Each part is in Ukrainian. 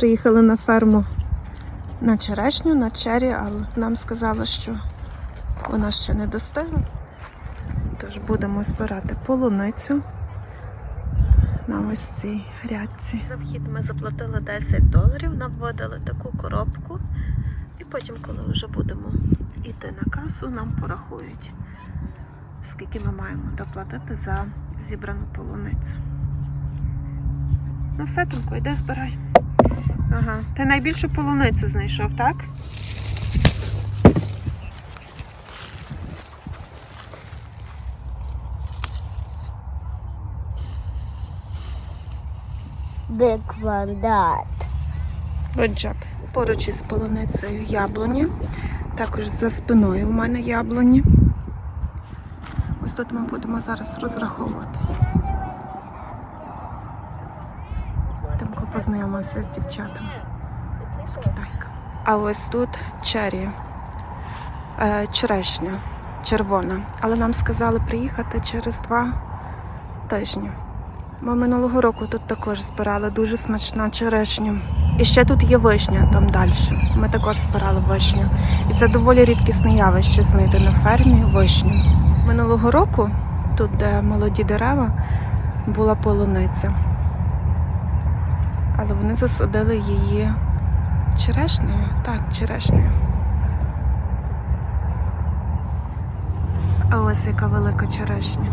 Приїхали на ферму на черешню, на чері, але нам сказали, що вона ще не достигла. Тож будемо збирати полуницю на ось цій грядці. За вхід ми заплатили 10 доларів, нам вводили таку коробку. І потім, коли вже будемо йти на касу, нам порахують, скільки ми маємо доплатити за зібрану полуницю. Ну все, Тимко, йди збирай. Ага. Ти найбільшу полуницю знайшов, так? Big one that. Good job. Поруч із полуницею яблуні. Також за спиною у мене яблуні. Ось тут ми будемо зараз розраховуватись. Тимко познайомився з дівчатами з китайками. А ось тут чері, е, черешня, червона. Але нам сказали приїхати через два тижні. Ми минулого року тут також збирали дуже смачна черешня. І ще тут є вишня там далі. Ми також збирали вишню. І це доволі рідкісне явище знайти на фермі вишню. Минулого року, тут, де молоді дерева, була полуниця. Але вони засадили її черешнею. Так, черешнею. А ось яка велика черешня.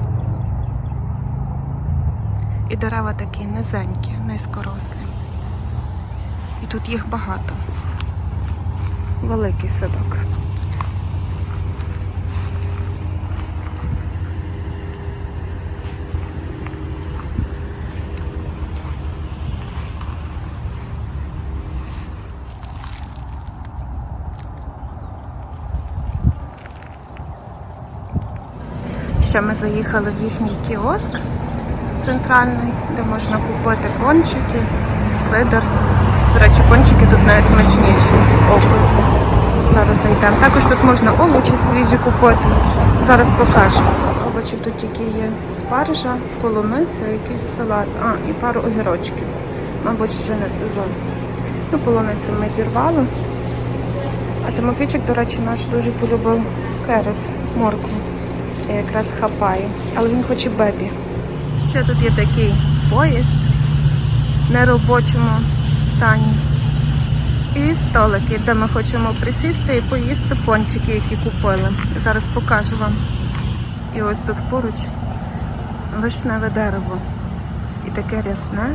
І дерева такі низенькі, низькорослі. І тут їх багато. Великий садок. Ще ми заїхали в їхній кіоск центральний, де можна купити пончики, сидр. До речі, пончики тут найсмачніші в окрузі. Зараз зайдемо. Також тут можна овочі свіжі купити. Зараз покажу. З овочів тут тільки є спаржа, полуниця, якийсь салат, а, і пару огірочків. Мабуть, ще не сезон. Ну, полуницю ми зірвали. А Тимофійчик, до речі, наш дуже полюбив керець, моркву. Якраз хапаю. Але він хоче бебі. Ще тут є такий поїзд в неробочому стані. І столики, де ми хочемо присісти і поїсти пончики, які купили. Зараз покажу вам. І ось тут поруч вишневе дерево. І таке рясне.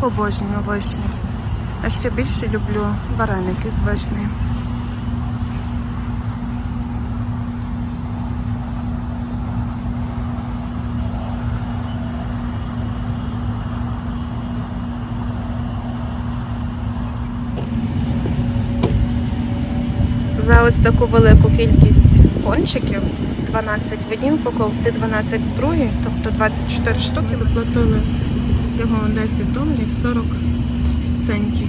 Обожнюю вишню. А ще більше люблю вареники з вишнею. За ось таку велику кількість пончиків, 12 в одній упаковці, 12 в другій, тобто 24 штуки. Заплатили всього 10 доларів 40 центів.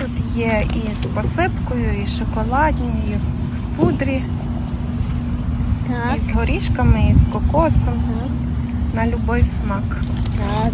Тут є і з посипкою, і шоколадні, і в пудрі, Так, і з горішками, і з кокосом. так, На будь-який смак. так.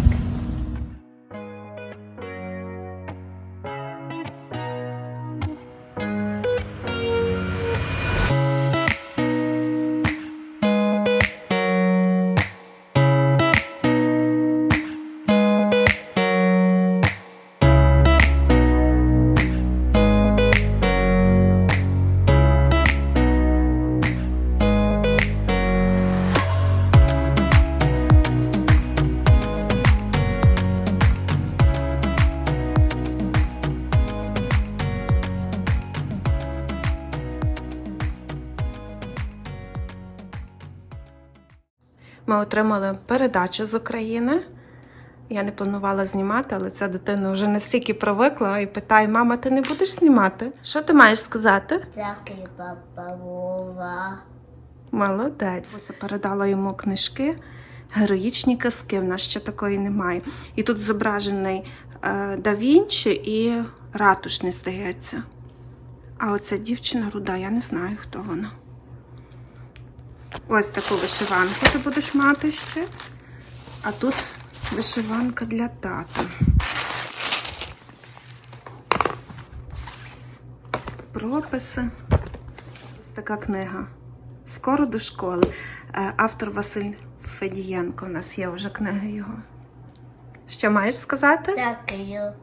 Ми отримали передачу з України. Я не планувала знімати, але ця дитина вже настільки привикла і питає: мама, ти не будеш знімати? Що ти маєш сказати? Дякую, папа Вова. Молодець. Ось передала йому книжки, героїчні казки. В нас ще такої немає. І тут зображений е, да Вінчі і ратушний, здається. А оця дівчина руда, я не знаю, хто вона. Ось таку вишиванку ти будеш мати ще. А тут Вишиванка для тата. Прописи. Ось така книга. Скоро до школи. Е, Автор Василь Федієнко. У нас є вже книги його. Що маєш сказати? Дякую.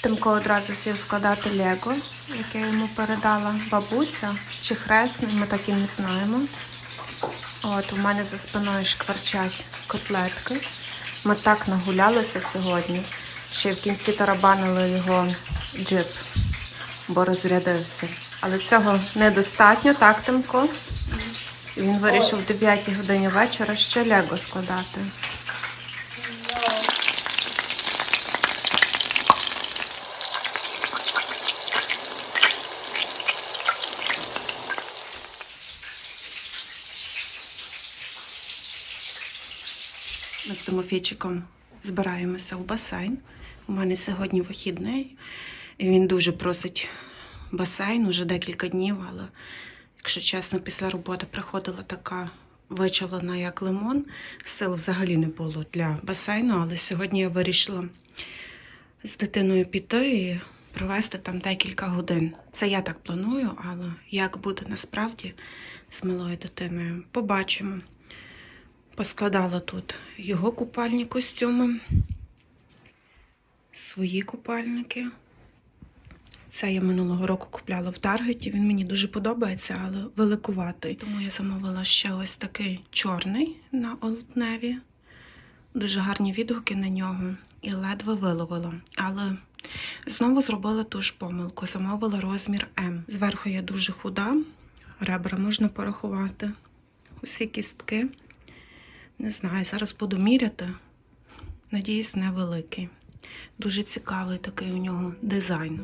Тимко одразу сів складати Лего, яке йому передала бабуся чи хресний, ми так і не знаємо. От, у мене за спиною шкварчать котлетки. Ми так нагулялися сьогодні, що в кінці тарабанили його джип, бо розрядився. Але цього недостатньо, так, Тимко? Він вирішив в 9 годині вечора ще Лего складати. Ми з Тимофійчиком збираємося в басейн. У мене сьогодні вихідний. І він дуже просить басейн уже декілька днів, але, якщо чесно, після роботи приходила така вичавлена, як лимон. Сил взагалі не було для басейну, але сьогодні я вирішила з дитиною піти і провести там декілька годин. Це я так планую, але як буде насправді з малою дитиною, побачимо. Поскладала тут його купальні костюми, свої купальники. Це я минулого року купляла в Таргеті. Він мені дуже подобається, але великуватий. Тому я замовила ще ось такий чорний на олдневі. Дуже гарні відгуки на нього і ледве виловила. Але знову зробила ту ж помилку. Замовила розмір М. Зверху я дуже худа, ребра можна порахувати. Усі кістки. Не знаю, зараз буду міряти. Надіюсь, невеликий. Дуже цікавий такий у нього дизайн.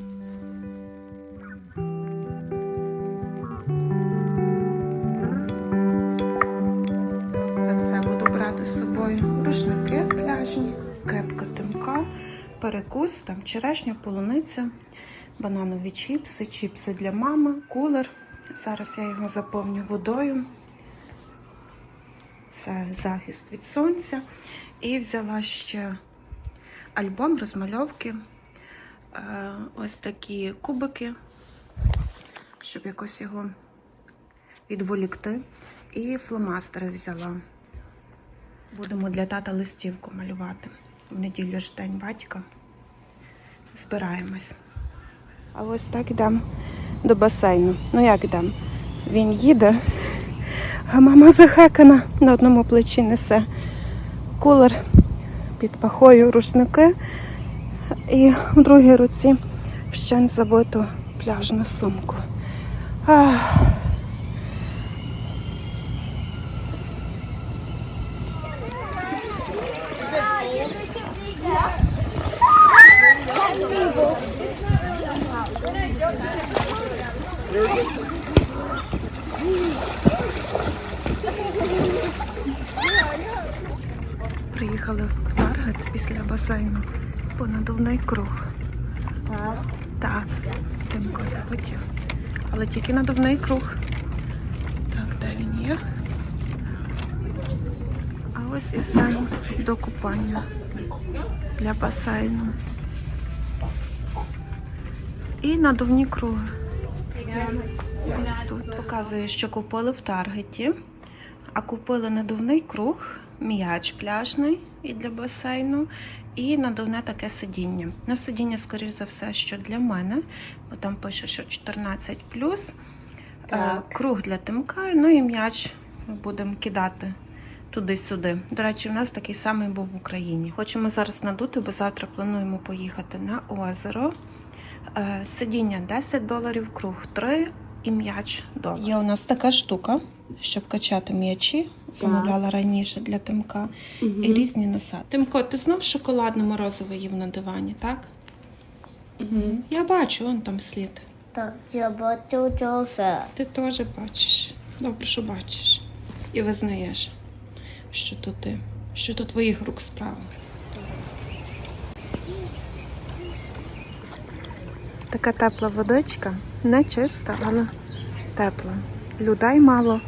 Це все буду брати з собою. Рушники пляжні, кепка тимка, перекус, там черешня, полуниця, бананові чіпси, чіпси для мами, кулер. Зараз я його заповню водою це захист від сонця. І взяла ще альбом розмальовки, Е, ось такі кубики, щоб якось його відволікти. І фломастери взяла. Будемо для тата листівку малювати. В неділю ж день батька. Збираємось. А ось так йдемо до басейну. Ну як йдемо? Він їде. А мама захекана на одному плечі несе кулер під пахою рушники і в другій руці вщент забиту пляжну сумку. Ах. Приїхали в Таргет після басейну по надувний круг. Так. Тимко захотів. Але тільки надувний круг. Так, де він є? А ось і все до купання для басейну. І надувні круги. Ось тут. Показую, що купили в Таргеті. А купили надувний круг, м'яч пляжний і для басейну, і надувне таке сидіння. На сидіння, скоріш за все, що для мене, бо там пише, що 14 Так. Круг для тимка, ну і м'яч ми будемо кидати туди-сюди. До речі, у нас такий самий був в Україні. Хочемо зараз надути, бо завтра плануємо поїхати на озеро. Е, Сидіння 10 доларів, круг 3 і м'яч долар. Є у нас така штука, щоб качати м'ячі. Замовляла раніше для Тимка. І різні носа. Тимко, ти знов шоколадне морозиво їв на дивані, так? Угу. Я бачу, он там слід. Так, я бачу все. Ти теж бачиш. Добре, що бачиш. І визнаєш, що то ти, що то твоїх рук справа. Така тепла водичка, не чиста, але тепла. Людей мало.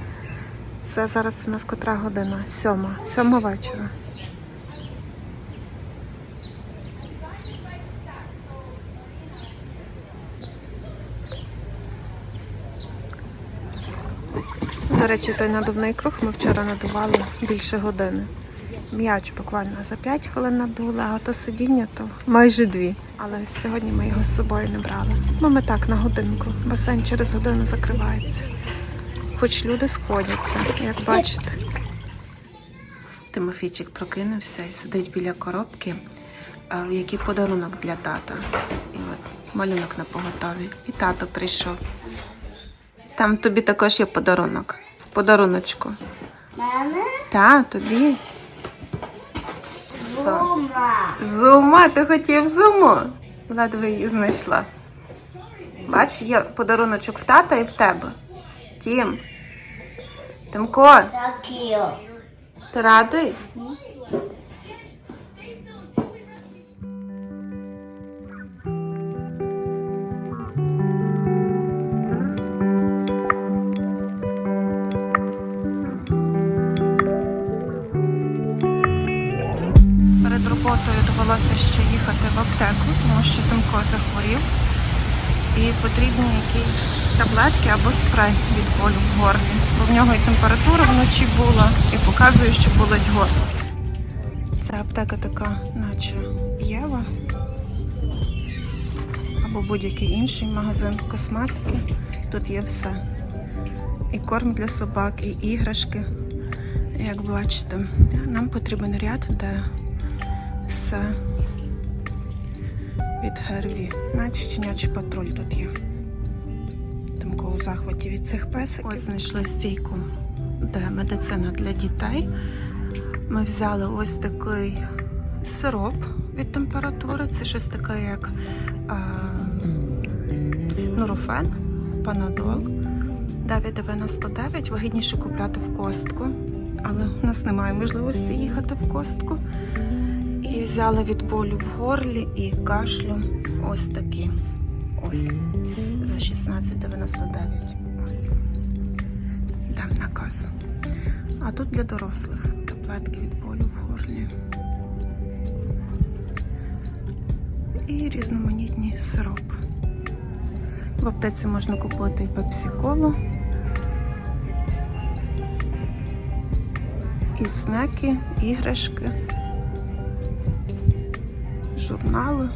Це зараз у нас котра година? Сьома. Сьома вечора. До речі, той надувний круг ми вчора надували більше години. М'яч буквально за 5 хвилин надули, а то сидіння то майже дві. Але сьогодні ми його з собою не брали. Бо ми так на годинку. Басейн через годину закривається. Хоч люди сходяться, як бачите. Тимофійчик прокинувся і сидить біля коробки, якій подарунок для тата. І от малюнок на поготові. І тато прийшов. Там тобі також є подарунок. Подаруночку. Мене Та, тобі. Зума. Зума, ти хотів зуму? Ледве її знайшла. Бач, є подаруночок в тата і в тебе. Тім. Тимко, ти радий? Аптеку, тому що Тимко захворів. І потрібні якісь таблетки або спрей від болю в горлі. Бо в нього і температура вночі була, і показує, що болить горло. Це аптека така, наче Єва. Або будь-який інший магазин косметики. Тут є все. І корм для собак, і іграшки. Як бачите, нам потрібен ряд, де все від Герві. Навіть щенячий патруль тут є. Тимко у захваті від цих песиків. Ось знайшли стійку, де медицина для дітей. Ми взяли ось такий сироп від температури. Це щось таке, як а, нурофен, панадол. 9,99. Вигідніше купляти в костку, але у нас немає можливості їхати в костку. І взяли від болю в горлі і кашлю ось такі. Ось. За 16,99. Ось. Йдемо на касу. А тут для дорослих таблетки від болю в горлі. І різноманітні сиропи. В аптеці можна купити і пепсі-колу, і снеки, іграшки журнали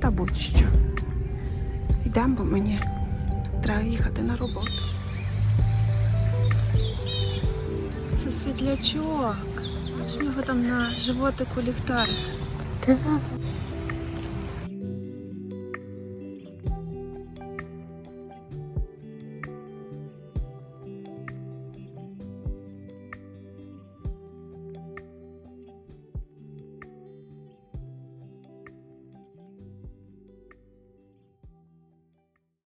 та будь-що. Йдемо, бо мені треба їхати на роботу. Це світлячок. Бачиш, нього там на животику ліхтарик. Так.